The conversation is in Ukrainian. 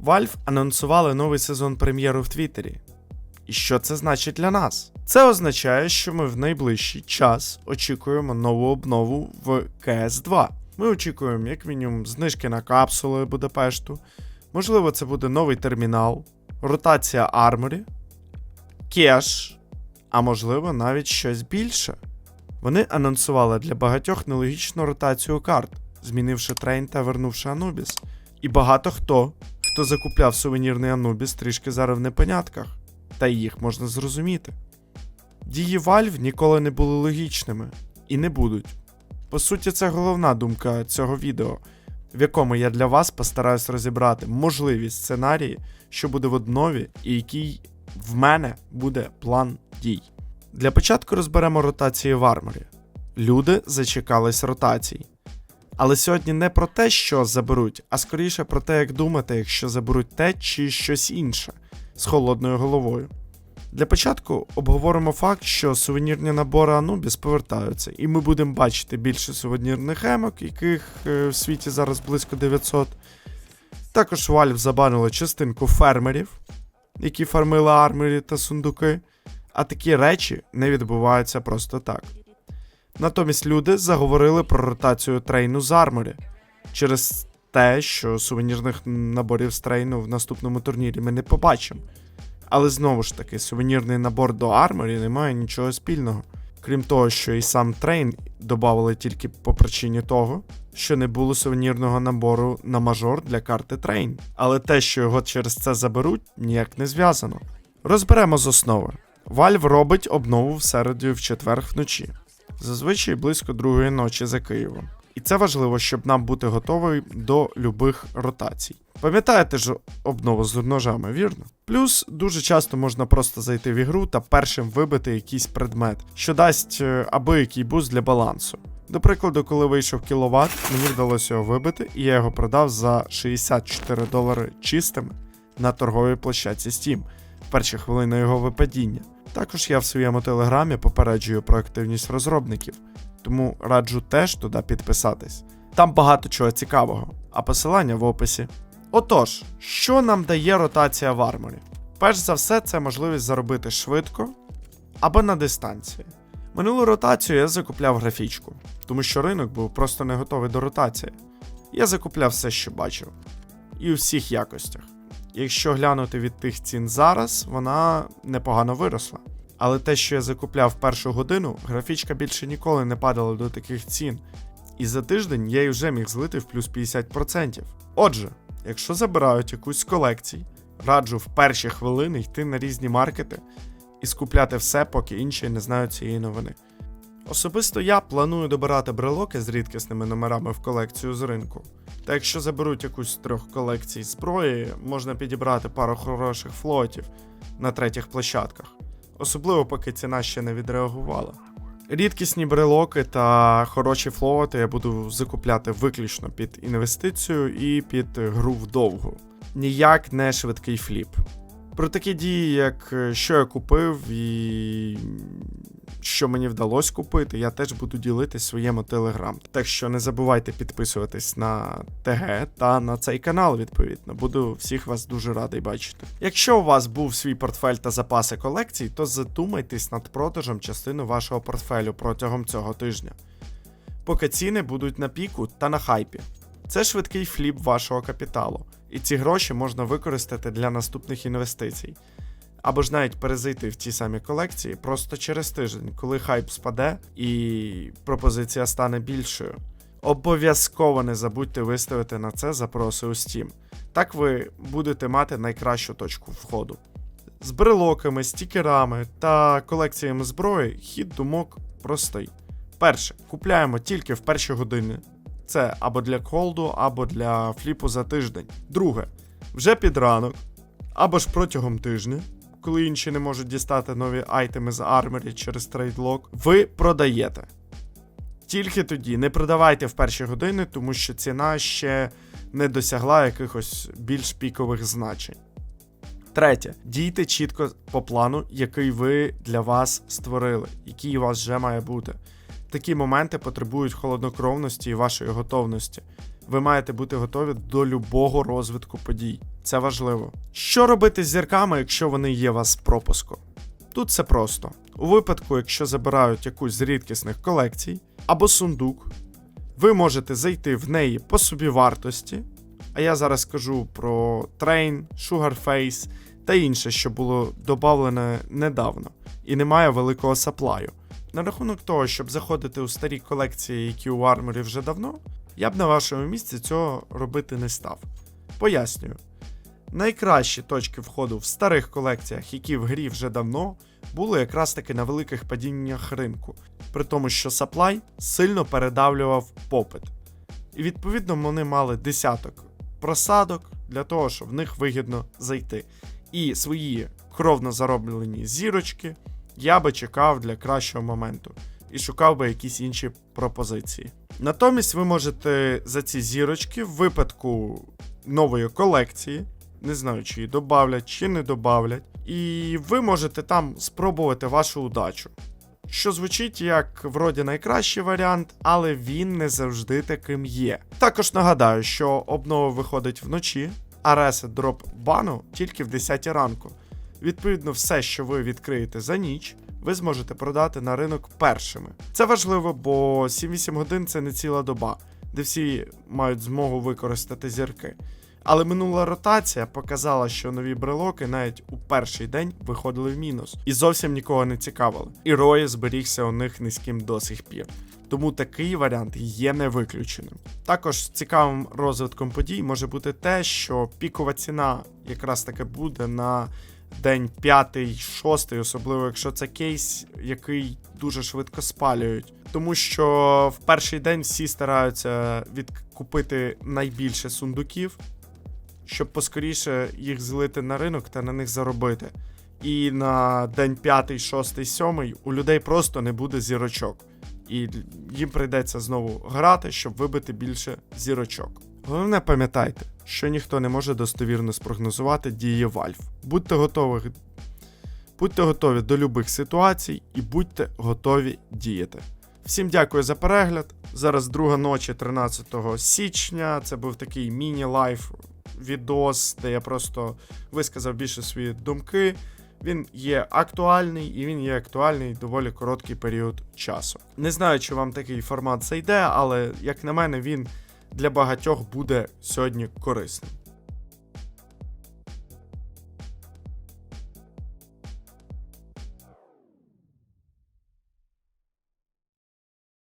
Valve анонсували новий сезон прем'єру в Твіттері. І що це значить для нас? Це означає, що ми в найближчий час очікуємо нову обнову в CS 2. Ми очікуємо, як мінімум, знижки на капсули Будапешту. Можливо, це буде новий термінал, ротація арморі, кеш, а можливо, навіть щось більше. Вони анонсували для багатьох нелогічну ротацію карт, змінивши трейн та вернувши Анубіс. І багато хто, хто закупляв сувенірний Анубіс, трішки зараз в непонятках, та й їх можна зрозуміти. Дії Valve ніколи не були логічними і не будуть. По суті, це головна думка цього відео, в якому я для вас постараюсь розібрати можливі сценарії, що буде в однові, і який в мене буде план дій. Для початку розберемо ротації в арморі. Люди зачекались ротацій. Але сьогодні не про те, що заберуть, а скоріше про те, як думати, якщо заберуть те чи щось інше з холодною головою. Для початку обговоримо факт, що сувенірні набори Anubis повертаються, і ми будемо бачити більше сувенірних емок, яких е, в світі зараз близько 900. Також Valve забанили частинку фермерів, які фармили арморі та сундуки, а такі речі не відбуваються просто так. Натомість люди заговорили про ротацію трейну з арморі через те, що сувенірних наборів з трейну в наступному турнірі ми не побачимо. Але знову ж таки, сувенірний набор до арморі не має нічого спільного. Крім того, що і сам трейн додали тільки по причині того, що не було сувенірного набору на мажор для карти трейн. Але те, що його через це заберуть, ніяк не зв'язано. Розберемо з основи. Valve робить обнову в середу в четвер вночі, зазвичай близько другої ночі за Києвом. І це важливо, щоб нам бути готові до любих ротацій. Пам'ятаєте ж обнову з ножами, вірно? Плюс дуже часто можна просто зайти в ігру та першим вибити якийсь предмет, що дасть е, аби який буст для балансу. До прикладу, коли вийшов кіловат, мені вдалося його вибити, і я його продав за 64 долари чистими на торговій площадці Steam в перші хвилини його випадіння. Також я в своєму телеграмі попереджую про активність розробників, тому раджу теж туди підписатись. Там багато чого цікавого, а посилання в описі. Отож, що нам дає ротація в арморі? Перш за все, це можливість заробити швидко або на дистанції. Минулу ротацію я закупляв графічку, тому що ринок був просто не готовий до ротації. Я закупляв все, що бачив, і у всіх якостях. Якщо глянути від тих цін зараз, вона непогано виросла. Але те, що я закупляв першу годину, графічка більше ніколи не падала до таких цін. І за тиждень я й вже міг злити в плюс 50%. Отже, якщо забирають якусь з колекцій, раджу в перші хвилини йти на різні маркети і скупляти все, поки інші не знають цієї новини. Особисто я планую добирати брелоки з рідкісними номерами в колекцію з ринку. Та якщо заберуть якусь з трьох колекцій зброї, можна підібрати пару хороших флотів на третіх площадках, особливо поки ціна ще не відреагувала. Рідкісні брелоки та хороші флоти я буду закупляти виключно під інвестицію і під гру вдовгу. Ніяк не швидкий фліп. Про такі дії, як е, що я купив і що мені вдалося купити, я теж буду ділитись своєму телеграм. Так що не забувайте підписуватись на ТГ та на цей канал, відповідно. Буду всіх вас дуже радий бачити. Якщо у вас був свій портфель та запаси колекцій, то задумайтесь над продажем частини вашого портфелю протягом цього тижня. Поки ціни будуть на піку та на хайпі. Це швидкий фліп вашого капіталу, і ці гроші можна використати для наступних інвестицій. Або ж навіть перезайти в ті самі колекції просто через тиждень, коли хайп спаде і пропозиція стане більшою. Обов'язково не забудьте виставити на це запроси у Steam. Так ви будете мати найкращу точку входу. З брелоками, стікерами та колекціями зброї хід думок простий. Перше, купляємо тільки в перші години. Це або для колду, або для фліпу за тиждень. Друге, вже під ранок, або ж протягом тижня, коли інші не можуть дістати нові айтеми з арморі через трейдлок, ви продаєте. Тільки тоді не продавайте в перші години, тому що ціна ще не досягла якихось більш пікових значень. Третє, дійте чітко по плану, який ви для вас створили, який у вас вже має бути. Такі моменти потребують холоднокровності і вашої готовності. Ви маєте бути готові до любого розвитку подій. Це важливо. Що робити з зірками, якщо вони є вас з пропуску? Тут все просто. У випадку, якщо забирають якусь з рідкісних колекцій або сундук, ви можете зайти в неї по собівартості. А я зараз кажу про Train, Sugarface та інше, що було додавлене недавно і немає великого саплаю. На рахунок того, щоб заходити у старі колекції, які у арморі вже давно, я б на вашому місці цього робити не став. Пояснюю. Найкращі точки входу в старих колекціях, які в грі вже давно, були якраз таки на великих падіннях ринку, при тому, що саплай сильно передавлював попит. І відповідно вони мали десяток просадок для того, щоб в них вигідно зайти. І свої кровно зароблені зірочки я би чекав для кращого моменту і шукав би якісь інші пропозиції. Натомість ви можете за ці зірочки в випадку нової колекції, не знаю, чи її добавлять, чи не добавлять, і ви можете там спробувати вашу удачу. Що звучить як вроді найкращий варіант, але він не завжди таким є. Також нагадаю, що обнова виходить вночі, а ресет дроп бану тільки в 10 ранку. Відповідно, все, що ви відкриєте за ніч, ви зможете продати на ринок першими. Це важливо, бо 7-8 годин це не ціла доба, де всі мають змогу використати зірки. Але минула ротація показала, що нові брелоки навіть у перший день виходили в мінус і зовсім нікого не цікавили. І Рої зберігся у них низьким до сих пір. Тому такий варіант є не виключеним. Також цікавим розвитком подій може бути те, що пікова ціна якраз таки буде на день 5-6, особливо якщо це кейс, який дуже швидко спалюють. Тому що в перший день всі стараються відкупити найбільше сундуків, щоб поскоріше їх злити на ринок та на них заробити. І на день 5, 6, 7 у людей просто не буде зірочок. І їм прийдеться знову грати, щоб вибити більше зірочок. Головне пам'ятайте, що ніхто не може достовірно спрогнозувати дії Valve. Будьте готові, будьте готові до любих ситуацій і будьте готові діяти. Всім дякую за перегляд. Зараз друга ночі 13 січня. Це був такий міні-лайф відос, де я просто висказав більше свої думки. Він є актуальний і він є актуальний доволі короткий період часу. Не знаю, чи вам такий формат зайде, але як на мене, він для багатьох буде сьогодні корисним.